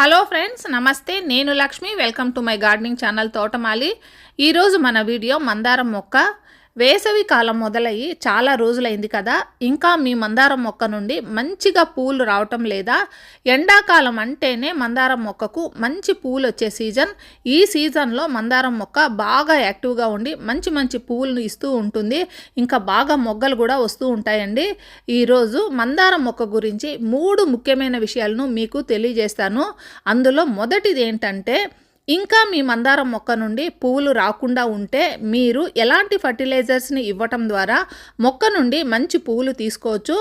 Hello friends నమస్తే. నేను Lakshmi. Welcome to my gardening channel తోటమాలి. ఈరోజు మన వీడియో మందారం మొక్క. వేసవి కాలం మొదలయ్యి చాలా రోజులైంది కదా. ఇంకా మీ మందారం మొక్క నుండి మంచిగా పూలు రావటం లేదా? ఎండాకాలం అంటేనే మందారం మొక్కకు మంచి పూలు వచ్చే సీజన్. ఈ సీజన్లో మందారం మొక్క బాగా యాక్టివ్గా ఉండి మంచి మంచి పూలను ఇస్తూ ఉంటుంది. ఇంకా బాగా మొగ్గలు కూడా వస్తూ ఉంటాయండి. ఈరోజు మందారం మొక్క గురించి మూడు ముఖ్యమైన విషయాలను మీకు తెలియజేస్తాను. అందులో మొదటిది ఏంటంటే ఇంకా మీ మందారం మొక్క నుండి పువ్వులు రాకుండా ఉంటే మీరు ఎలాంటి ఫర్టిలైజర్స్ని ఇవ్వటం ద్వారా మొక్క నుండి మంచి పువ్వులు తీసుకోవచ్చు?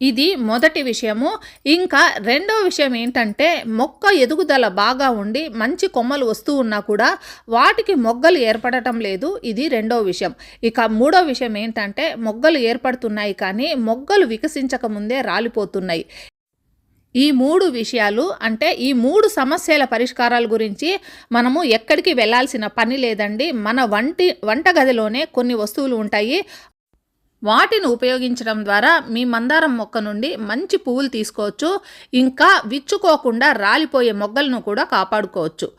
ఇది మొదటి విషయము. ఇంకా రెండో విషయం ఏంటంటే మొక్క ఎదుగుదల బాగా ఉండి మంచి కొమ్మలు వస్తూ ఉన్నా కూడా వాటికి మొగ్గలు ఏర్పడటం లేదు. ఇది రెండో విషయం. ఇక మూడో విషయం ఏంటంటే మొగ్గలు ఏర్పడుతున్నాయి కానీ మొగ్గలు వికసించక ముందే రాలిపోతున్నాయి. ఈ మూడు విషయాలు అంటే ఈ మూడు సమస్యల పరిష్కారాల గురించి మనము ఎక్కడికి వెళ్ళాల్సిన పని లేదండి. మన వంటి వంటగదిలోనే కొన్ని వస్తువులు ఉంటాయి. వాటిని ఉపయోగించడం ద్వారా మీ మందారం మొక్క నుండి మంచి పువ్వులు తీసుకోవచ్చు. ఇంకా విచ్చుకోకుండా రాలిపోయే మొగ్గలను కూడా కాపాడుకోవచ్చు.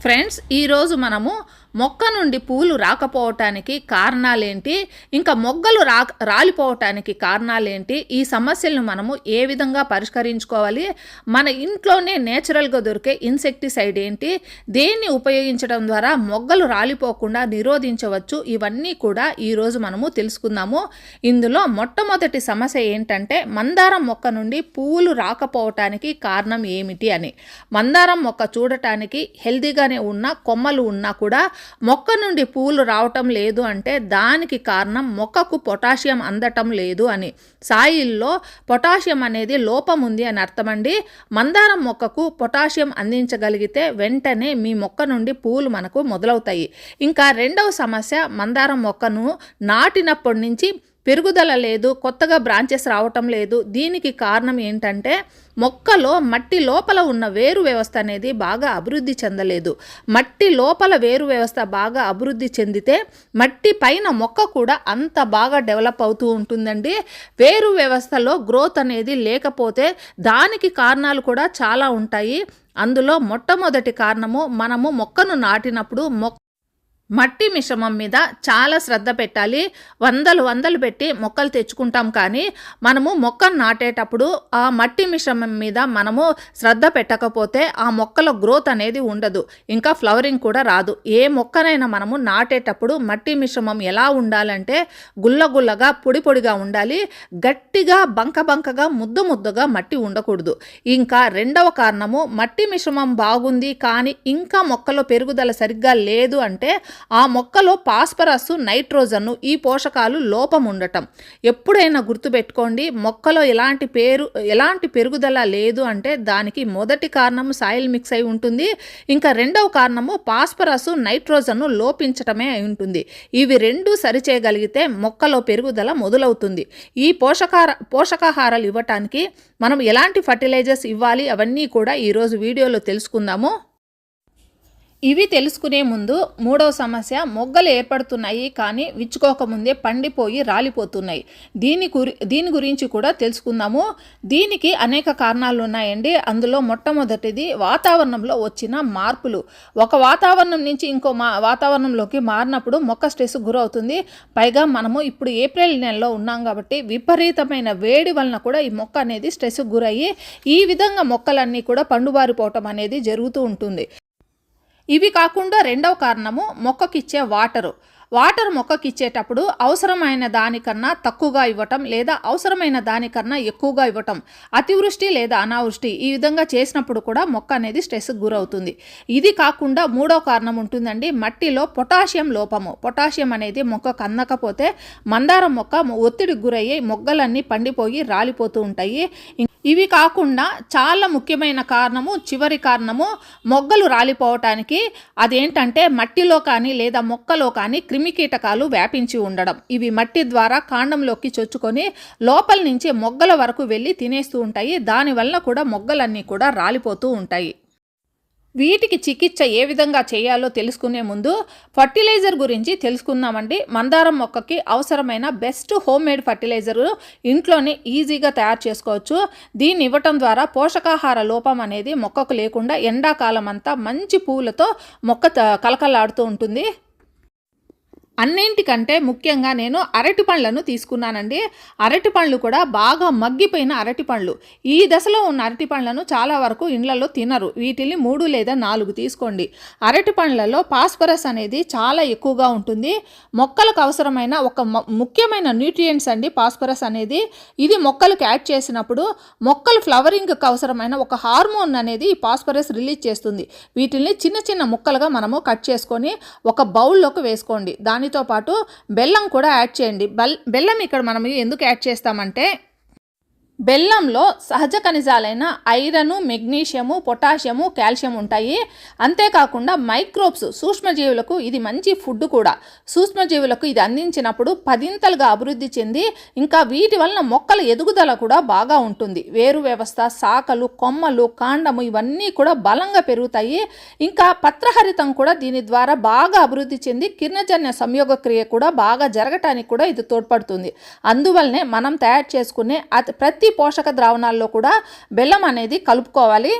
ఫ్రెండ్స్ ఈరోజు మనము మొక్క నుండి పూలు రాకపోవటానికి కారణాలేంటి? ఇంకా మొగ్గలు రా రాలిపోవటానికి కారణాలేంటి? ఈ సమస్యలను మనము ఏ విధంగా పరిష్కరించుకోవాలి? మన ఇంట్లోనే నేచురల్గా దొరికే ఇన్సెక్టిసైడ్ ఏంటి? దేన్ని ఉపయోగించడం ద్వారా మొగ్గలు రాలిపోకుండా నిరోధించవచ్చు? ఇవన్నీ కూడా ఈరోజు మనము తెలుసుకుందాము. ఇందులో మొట్టమొదటి సమస్య ఏంటంటే మందారం మొక్క నుండి పువ్వులు రాకపోవటానికి కారణం ఏమిటి అని. మందారం మొక్క చూడటానికి హెల్దీగానే ఉన్న కొమ్మలు ఉన్నా కూడా మొక్క నుండి పూలు రావటం లేదు అంటే దానికి కారణం మొక్కకు పొటాషియం అందటం లేదు అని. సాయిల్లో పొటాషియం అనేది లోపం ఉంది అని అర్థమండి. మందారం మొక్కకు పొటాషియం అందించగలిగితే వెంటనే మీ మొక్క నుండి పూలు మనకు మొదలవుతాయి. ఇంకా రెండవ సమస్య మందారం మొక్కను నాటినప్పటి నుంచి పెరుగుదల లేదు కొత్తగా బ్రాంచెస్ రావటం లేదు. దీనికి కారణం ఏంటంటే మొక్కలో మట్టి లోపల ఉన్న వేరు వ్యవస్థ అనేది బాగా అభివృద్ధి చెందలేదు. మట్టి లోపల వేరు వ్యవస్థ బాగా అభివృద్ధి చెందితే మట్టి పైన మొక్క కూడా అంత బాగా డెవలప్ అవుతూ ఉంటుందండి. వేరు వ్యవస్థలో గ్రోత్ అనేది లేకపోతే దానికి కారణాలు కూడా చాలా ఉంటాయి. అందులో మొట్టమొదటి కారణము మనము మొక్కను నాటినప్పుడు మొక్క మట్టి మిశ్రమం మీద చాలా శ్రద్ధ పెట్టాలి. వందలు వందలు పెట్టి మొక్కలు తెచ్చుకుంటాం కానీ మనము మొక్కను నాటేటప్పుడు ఆ మట్టి మిశ్రమం మీద మనము శ్రద్ధ పెట్టకపోతే ఆ మొక్కల గ్రోత్ అనేది ఉండదు. ఇంకా ఫ్లవరింగ్ కూడా రాదు. ఏ మొక్కనైనా మనము నాటేటప్పుడు మట్టి మిశ్రమం ఎలా ఉండాలంటే గుల్లగుల్లగా పొడి పొడిగా ఉండాలి. గట్టిగా బంక బంకగా ముద్దు ముద్దుగా మట్టి ఉండకూడదు. ఇంకా రెండవ కారణము మట్టి మిశ్రమం బాగుంది కానీ ఇంకా మొక్కలో పెరుగుదల సరిగ్గా లేదు అంటే ఆ మొక్కలో పాస్పరస్ నైట్రోజన్ను ఈ పోషకాలు లోపం ఉండటం. ఎప్పుడైనా గుర్తుపెట్టుకోండి మొక్కలో ఎలాంటి పేరు ఎలాంటి పెరుగుదల లేదు అంటే దానికి మొదటి కారణము సాయిల్ మిక్స్ అయి ఉంటుంది. ఇంకా రెండవ కారణము పాస్పరస్ నైట్రోజన్ను లోపించటమే అయి ఉంటుంది. ఇవి రెండు సరిచేయగలిగితే మొక్కలో పెరుగుదల మొదలవుతుంది. ఈ పోషకార పోషకాహారాలు ఇవ్వటానికి మనం ఎలాంటి ఫర్టిలైజర్స్ ఇవ్వాలి? అవన్నీ కూడా ఈరోజు వీడియోలో తెలుసుకుందాము. ఇవి తెలుసుకునే ముందు మూడవ సమస్య మొగ్గలు ఏర్పడుతున్నాయి కానీ విచ్చుకోకముందే పండిపోయి రాలిపోతున్నాయి. దీని గురి దీని గురించి కూడా తెలుసుకుందాము. దీనికి అనేక కారణాలు ఉన్నాయండి. అందులో మొట్టమొదటిది వాతావరణంలో వచ్చిన మార్పులు. ఒక వాతావరణం నుంచి ఇంకో మా వాతావరణంలోకి మారినప్పుడు మొక్క స్ట్రెస్ గురవుతుంది. పైగా మనము ఇప్పుడు ఏప్రిల్ నెలలో ఉన్నాం కాబట్టి విపరీతమైన వేడి వలన కూడా ఈ మొక్క అనేది స్ట్రెస్ గురయ్యి ఈ విధంగా మొక్కలన్నీ కూడా పండుబారిపోవటం అనేది జరుగుతూ ఉంటుంది. ఇవి కాకుండా రెండవ కారణము మొక్కకిచ్చే వాటరు. వాటర్ మొక్కకిచ్చేటప్పుడు అవసరమైన దానికన్నా తక్కువగా ఇవ్వటం లేదా అవసరమైన దానికన్నా ఎక్కువగా ఇవ్వటం అతివృష్టి లేదా అనావృష్టి ఈ విధంగా చేసినప్పుడు కూడా మొక్క అనేది స్ట్రెస్కి గురవుతుంది. ఇది కాకుండా మూడో కారణం ఉంటుందండి మట్టిలో పొటాషియం లోపము. పొటాషియం అనేది మొక్కకు అందకపోతే మందారం మొక్క ఒత్తిడికి గురయ్యి మొగ్గలన్నీ పండిపోయి రాలిపోతూ ఉంటాయి. ఇవి కాకుండా చాలా ముఖ్యమైన కారణము చివరి కారణము మొగ్గలు రాలిపోవటానికి అదేంటంటే మట్టిలో కానీ లేదా మొక్కలో కానీ క్రిమికీటకాలు వ్యాపించి ఉండడం. ఇవి మట్టి ద్వారా కాండంలోకి చొచ్చుకొని లోపల నుంచి మొగ్గల వరకు వెళ్ళి తినేస్తూ ఉంటాయి. దానివల్ల కూడా మొగ్గలన్నీ కూడా రాలిపోతూ ఉంటాయి. వీటికి చికిత్స ఏ విధంగా చేయాలో తెలుసుకునే ముందు ఫర్టిలైజర్ గురించి తెలుసుకుందామండి. మందారం మొక్కకి అవసరమైన బెస్ట్ హోమ్ మేడ్ ఫర్టిలైజర్ ఇంట్లోనే ఈజీగా తయారు చేసుకోవచ్చు. దీన్ని ఇవ్వటం ద్వారా పోషకాహార లోపం అనేది మొక్కకు లేకుండా ఎండాకాలం అంతా మంచి పువ్వులతో మొక్క త- కలకలాడుతూ ఉంటుంది. అన్నింటికంటే ముఖ్యంగా నేను అరటి పండ్లను తీసుకున్నానండి. అరటి పండ్లు కూడా బాగా మగ్గిపోయిన అరటి పండ్లు. ఈ దశలో ఉన్న అరటి పండ్లను చాలా వరకు ఇండ్లలో తినరు. వీటిని మూడు లేదా నాలుగు తీసుకోండి. అరటి పండ్లలో పాస్పరస్ అనేది చాలా ఎక్కువగా ఉంటుంది. మొక్కలకు అవసరమైన ఒక ముఖ్యమైన న్యూట్రియంట్స్ అండి పాస్పరస్ అనేది. ఇది మొక్కలకు యాడ్ చేసినప్పుడు మొక్కలు ఫ్లవరింగ్కి అవసరమైన ఒక హార్మోన్ అనేది ఈ పాస్పరస్ రిలీజ్ చేస్తుంది. వీటిని చిన్న చిన్న ముక్కలుగా మనము కట్ చేసుకొని ఒక బౌల్లోకి వేసుకోండి. దాని దానితో పాటు బెల్లం కూడా యాడ్ చేయండి. బెల్లం ఇక్కడ మనం ఎందుకు యాడ్ చేస్తామంటే బెల్లంలో సహజ ఖనిజాలైన ఐరను మెగ్నీషియము పొటాషియము కాల్షియం ఉంటాయి. అంతేకాకుండా మైక్రోబ్స్ సూక్ష్మజీవులకు ఇది మంచి ఫుడ్ కూడా. సూక్ష్మజీవులకు ఇది అందించినప్పుడు పదింతలుగా అభివృద్ధి చెంది ఇంకా వీటి వలన మొక్కల ఎదుగుదల కూడా బాగా ఉంటుంది. వేరు వ్యవస్థ శాఖలు కొమ్మలు కాండము ఇవన్నీ కూడా బలంగా పెరుగుతాయి. ఇంకా పత్రహరితం కూడా దీని ద్వారా బాగా అభివృద్ధి చెంది కిరణజన్య సంయోగ క్రియ కూడా బాగా జరగటానికి కూడా ఇది తోడ్పడుతుంది. అందువల్లనే మనం తయారు చేసుకునే అతి ప్రతి పోషక ద్రావణాల్లో కూడా బెల్లం అనేది కలుపుకోవాలి.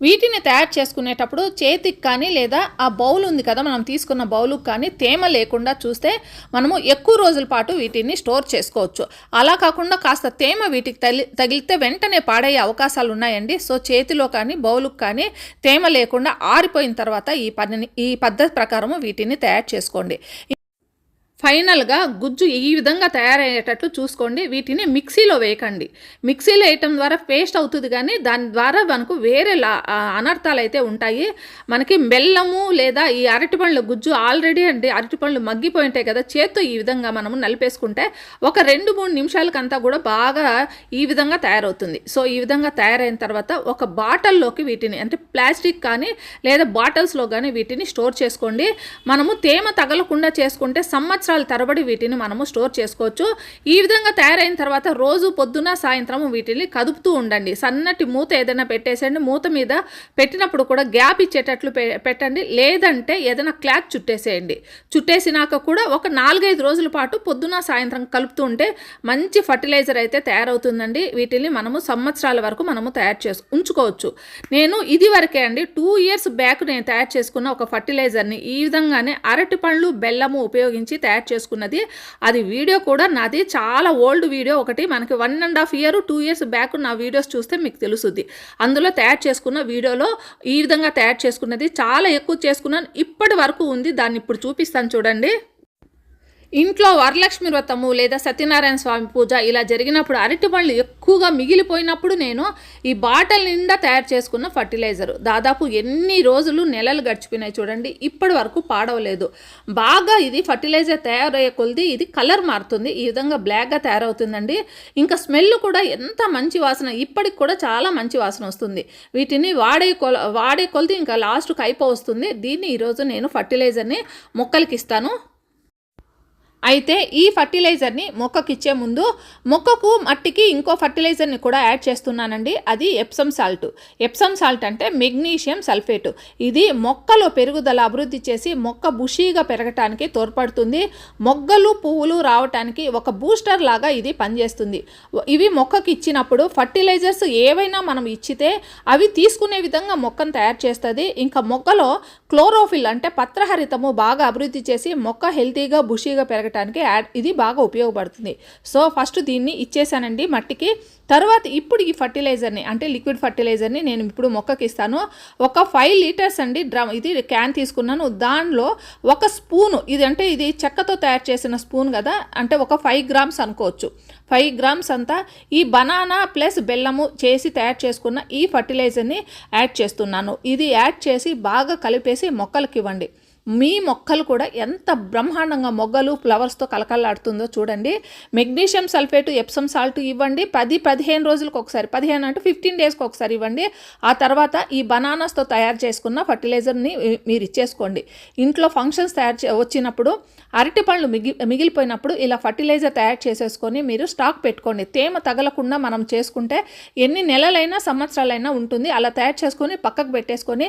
వీటిని తయారు చేసుకునేటప్పుడు చేతికి కానీ లేదా ఆ బౌల్ ఉంది కదా మనం తీసుకున్న బౌలుకి కానీ తేమ లేకుండా చూస్తే మనము ఎక్కువ రోజుల పాటు వీటిని స్టోర్ చేసుకోవచ్చు. అలా కాకుండా కాస్త తేమ వీటికి తగిలి తగిలితే వెంటనే పాడయ్యే అవకాశాలు ఉన్నాయండి. సో చేతిలో కానీ బౌలుకి కానీ తేమ లేకుండా ఆరిపోయిన తర్వాత ఈ పనిని ఈ పద్ధతి ప్రకారము వీటిని తయారు చేసుకోండి. ఫైనల్గా గుజ్జు ఈ విధంగా తయారయ్యేటట్లు చూసుకోండి. వీటిని మిక్సీలో వేయకండి. మిక్సీలో వేయటం ద్వారా పేస్ట్ అవుతుంది కానీ దాని ద్వారా మనకు వేరే లా అనర్థాలు అయితే ఉంటాయి. మనకి బెల్లము లేదా ఈ అరటిపండ్ల గుజ్జు ఆల్రెడీ అంటే అరటిపండ్లు మగ్గిపోయి ఉంటాయి కదా చేత్తో ఈ విధంగా మనము నలిపేసుకుంటే ఒక రెండు మూడు నిమిషాలకంతా కూడా బాగా ఈ విధంగా తయారవుతుంది. సో ఈ విధంగా తయారైన తర్వాత ఒక బాటిల్లోకి వీటిని అంటే ప్లాస్టిక్ కానీ లేదా బాటిల్స్లో కానీ వీటిని స్టోర్ చేసుకోండి. మనము తేమ తగలకుండా చేసుకుంటే సంవత్సరాలు తరబడి వీటిని మనము స్టోర్ చేసుకోవచ్చు. ఈ విధంగా తయారైన తర్వాత రోజు పొద్దున సాయంత్రం వీటిని కదుపుతూ ఉండండి. సన్నటి మూత ఏదైనా పెట్టేసేయండి. మూత మీద పెట్టినప్పుడు కూడా గ్యాప్ ఇచ్చేటట్లు పె- పెట్టండి. లేదంటే ఏదైనా క్లాత్ చుట్టేసేయండి. చుట్టేసినాక కూడా ఒక నాలుగైదు రోజుల పాటు పొద్దున సాయంత్రం కలుపుతూ ఉంటే మంచి ఫర్టిలైజర్ అయితే తయారవుతుందండి. వీటిని మనము సంవత్సరాల వరకు మనము తయారు చేసు ఉంచుకోవచ్చు. నేను ఇది వరకే అండి టూ ఇయర్స్ బ్యాక్ నేను తయారు చేసుకున్న ఒక ఫర్టిలైజర్ని ఈ విధంగానే అరటి పండ్లు బెల్లము ఉపయోగించి తయారు యాడ్ చేసుకున్నది. అది వీడియో కూడా నాది చాలా ఓల్డ్ వీడియో ఒకటి. మనకి one and half year two years back నా వీడియోస్ చూస్తే మీకు తెలుస్తుంది అందులో తయారు చేసుకున్న వీడియోలో ఈ విధంగా తయారు చేసుకున్నది. చాలా ఎక్కువ చేసుకున్నాను. ఇప్పటి వరకు ఉంది. దాన్ని ఇప్పుడు చూపిస్తాను చూడండి. ఇంట్లో వరలక్ష్మి వ్రతము లేదా సత్యనారాయణ స్వామి పూజ ఇలా జరిగినప్పుడు అరటి పళ్ళు ఎక్కువగా మిగిలిపోయినప్పుడు నేను ఈ బాటిల్ నిండా తయారు చేసుకున్న ఫర్టిలైజర్. దాదాపు ఎన్ని రోజులు నెలలు గడిచిపోయినాయి చూడండి. ఇప్పటి వరకు పాడవలేదు. బాగా ఇది ఫర్టిలైజర్ తయారయ్యే కొలిది ఇది కలర్ మారుతుంది. ఈ విధంగా బ్లాక్గా తయారవుతుందండి. ఇంకా స్మెల్ కూడా ఎంత మంచి వాసన ఇప్పటికి కూడా చాలా మంచి వాసన వస్తుంది. వీటిని వాడే కొల వాడే కొలిది ఇంకా లాస్ట్కి అయిపో వస్తుంది దీన్ని ఈరోజు నేను ఫర్టిలైజర్ని మొక్కలకి ఇస్తాను. అయితే ఈ ఫర్టిలైజర్ని మొక్కకి ఇచ్చే ముందు మొక్కకు మట్టికి ఇంకో ఫర్టిలైజర్ని కూడా యాడ్ చేస్తున్నానండి. అది ఎప్సమ్ సాల్ట్. ఎప్సమ్ సాల్ట్ అంటే మెగ్నీషియం సల్ఫేట్. ఇది మొక్కలో పెరుగుదల అభివృద్ధి చేసి మొక్క బుషీగా పెరగటానికి తోడ్పడుతుంది. మొగ్గలు పువ్వులు రావటానికి ఒక బూస్టర్ లాగా ఇది పనిచేస్తుంది. ఇవి మొక్కకి ఇచ్చినప్పుడు ఫర్టిలైజర్స్ ఏవైనా మనం ఇచ్చితే అవి తీసుకునే విధంగా మొక్కను తయారు చేస్తుంది. ఇంకా మొక్కలో క్లోరోఫిల్ అంటే పత్రహరితము బాగా అభివృద్ధి చేసి మొక్క హెల్తీగా బుషీగా పెరగటానికి యాడ్ ఇది బాగా ఉపయోగపడుతుంది. సో ఫస్ట్ దీన్ని ఇచ్చేసానండి మట్టికి. తర్వాత ఇప్పుడు ఈ ఫర్టిలైజర్ని అంటే లిక్విడ్ ఫర్టిలైజర్ని నేను ఇప్పుడు మొక్కకి ఇస్తాను. ఒక ఫైవ్ లీటర్స్ అండి డ్రమ్ ఇది క్యాన్ తీసుకున్నాను. దానిలో ఒక స్పూను ఇది అంటే ఇది చెక్కతో తయారు చేసిన స్పూన్ కదా అంటే ఒక ఫైవ్ గ్రామ్స్ అనుకోవచ్చు. ఫైవ్ గ్రామ్స్ అంతా ఈ బనానా ప్లస్ బెల్లము చేసి తయారు చేసుకున్న ఈ ఫర్టిలైజర్ని యాడ్ చేస్తున్నాను. ఇది యాడ్ చేసి బాగా కలిపేసి మొక్కలకి ఇవ్వండి. మీ మొక్కలు కూడా ఎంత బ్రహ్మాండంగా మొగ్గలు ఫ్లవర్స్తో కలకల్లాడుతుందో చూడండి. మెగ్నీషియం సల్ఫేట్ ఎప్సమ్ సాల్ట్ ఇవ్వండి. పది పదిహేను రోజులకు ఒకసారి పదిహేను అంటే ఫిఫ్టీన్ డేస్కి ఒకసారి ఇవ్వండి. ఆ తర్వాత ఈ బనానాస్తో తయారు చేసుకున్న ఫర్టిలైజర్ని మీరు ఇచ్చేసుకోండి. ఇంట్లో ఫంక్షన్స్ తయారు చే వచ్చినప్పుడు అరటి పండ్లు మిగి మిగిలిపోయినప్పుడు ఇలా ఫర్టిలైజర్ తయారు చేసేసుకొని మీరు స్టాక్ పెట్టుకోండి. తేమ తగలకుండా మనం చేసుకుంటే ఎన్ని నెలలైనా సంవత్సరాలైనా ఉంటుంది. అలా తయారు చేసుకొని పక్కకు పెట్టేసుకొని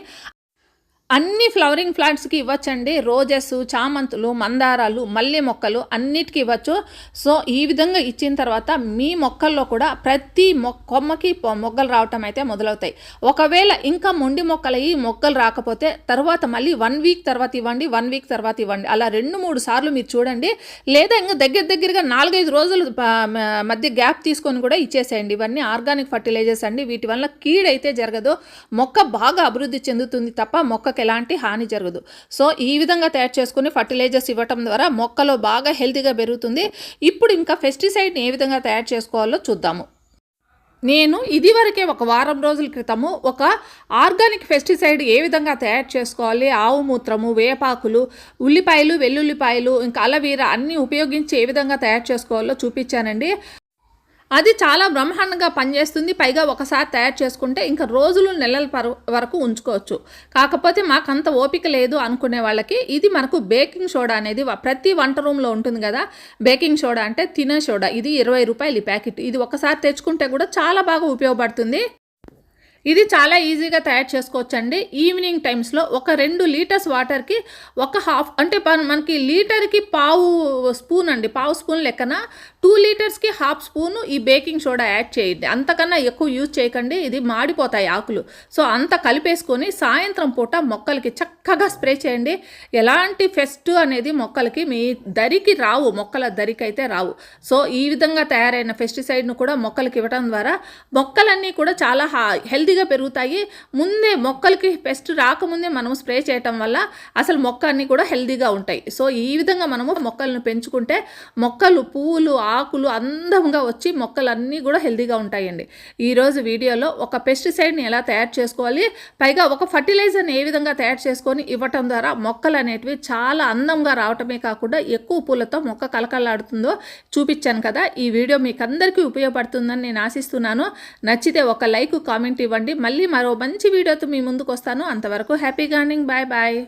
అన్ని ఫ్లవరింగ్ ప్లాంట్స్కి ఇవ్వచ్చండి. రోజెస్ చామంతులు మందారాలు మల్లె మొక్కలు అన్నిటికీ ఇవ్వచ్చు. సో ఈ విధంగా ఇచ్చిన తర్వాత మీ మొక్కల్లో కూడా ప్రతి మొ కొమ్మకి మొగ్గలు రావటం అయితే మొదలవుతాయి. ఒకవేళ ఇంకా మొండి మొక్కలు ఈ మొగ్గలు రాకపోతే తర్వాత మళ్ళీ వన్ వీక్ తర్వాత ఇవ్వండి వన్ వీక్ తర్వాత ఇవ్వండి. అలా రెండు మూడు సార్లు మీరు చూడండి. లేదా ఇంకా దగ్గర దగ్గరగా నాలుగైదు రోజులు మధ్య గ్యాప్ తీసుకొని కూడా ఇచ్చేసేయండి. ఇవన్నీ ఆర్గానిక్ ఫర్టిలైజర్స్ అండి. వీటి వల్ల కీడైతే జరగదు. మొక్క బాగా అభివృద్ధి చెందుతుంది తప్ప మొక్క మొక్కకి ఎలాంటి హాని జరగదు. సో ఈ విధంగా తయారు చేసుకుని ఫర్టిలైజర్స్ ఇవ్వటం ద్వారా మొక్కలో బాగా హెల్తీగా పెరుగుతుంది. ఇప్పుడు ఇంకా పెస్టిసైడ్ని ఏ విధంగా తయారు చేసుకోవాలో చూద్దాము. నేను ఇదివరకే ఒక వారం రోజుల క్రితము ఒక ఆర్గానిక్ పెస్టిసైడ్ ఏ విధంగా తయారు చేసుకోవాలి? ఆవు మూత్రము వేపాకులు ఉల్లిపాయలు వెల్లుల్లిపాయలు ఇంకా అలవీర అన్నీ ఉపయోగించి ఏ విధంగా తయారు చేసుకోవాలో చూపించానండి. అది చాలా బ్రహ్మాండంగా పనిచేస్తుంది. పైగా ఒకసారి తయారు చేసుకుంటే ఇంకా రోజులు నెలల వరకు ఉంచుకోవచ్చు. కాకపోతే మాకు అంత ఓపిక లేదు అనుకునే వాళ్ళకి ఇది మనకు బేకింగ్ సోడా అనేది ప్రతి వంట రూమ్లో ఉంటుంది కదా. బేకింగ్ సోడా అంటే తినే సోడా. ఇది ఇరవై రూపాయలు ఈ ప్యాకెట్. ఇది ఒకసారి తెచ్చుకుంటే కూడా చాలా బాగా ఉపయోగపడుతుంది. ఇది చాలా ఈజీగా తయారు చేసుకోవచ్చండి. ఈవినింగ్ టైమ్స్లో ఒక రెండు లీటర్స్ వాటర్కి ఒక హాఫ్ అంటే మనకి లీటర్కి పావు స్పూన్ అండి. పావు స్పూన్ లెక్కన టూ లీటర్స్కి హాఫ్ స్పూను ఈ బేకింగ్ సోడా యాడ్ చేయండి. అంతకన్నా ఎక్కువ యూజ్ చేయకండి. ఇది మాడిపోతాయి ఆకులు. సో అంత కలిపేసుకొని సాయంత్రం పూట మొక్కలకి చక్కగా స్ప్రే చేయండి. ఎలాంటి ఫెస్ట్ అనేది మొక్కలకి మీ దరికి రావు. మొక్కల దరికి అయితే రావు. సో ఈ విధంగా తయారైన పెస్టిసైడ్ను కూడా మొక్కలకి ఇవ్వడం ద్వారా మొక్కలన్నీ కూడా చాలా హా హెల్తీగా పెరుగుతాయి. ముందే మొక్కలకి పెస్ట్ రాకముందే మనం స్ప్రే చేయటం వల్ల అసలు మొక్క అన్నీ కూడా హెల్తీగా ఉంటాయి. సో ఈ విధంగా మనము మొక్కలను పెంచుకుంటే మొక్కలు పువ్వులు ఆకులు అందంగా వచ్చి మొక్కలన్నీ కూడా హెల్దీగా ఉంటాయండి. ఈరోజు వీడియోలో ఒక పెస్టిసైడ్ని ఎలా తయారు చేసుకోవాలి పైగా ఒక ఫర్టిలైజర్ని ఏ విధంగా తయారు చేసుకొని ఇవ్వటం ద్వారా మొక్కలు అనేటివి చాలా అందంగా రావటమే కాకుండా ఎక్కువ పూలతో మొక్క కలకలాడుతుందో చూపించాను కదా. ఈ వీడియో మీకు అందరికీ ఉపయోగపడుతుందని నేను ఆశిస్తున్నాను. నచ్చితే ఒక లైక్ కామెంట్ ఇవ్వండి. మళ్ళీ మరో మంచి వీడియోతో మీ ముందుకు వస్తాను. అంతవరకు హ్యాపీ గార్నింగ్ బాయ్ బాయ్.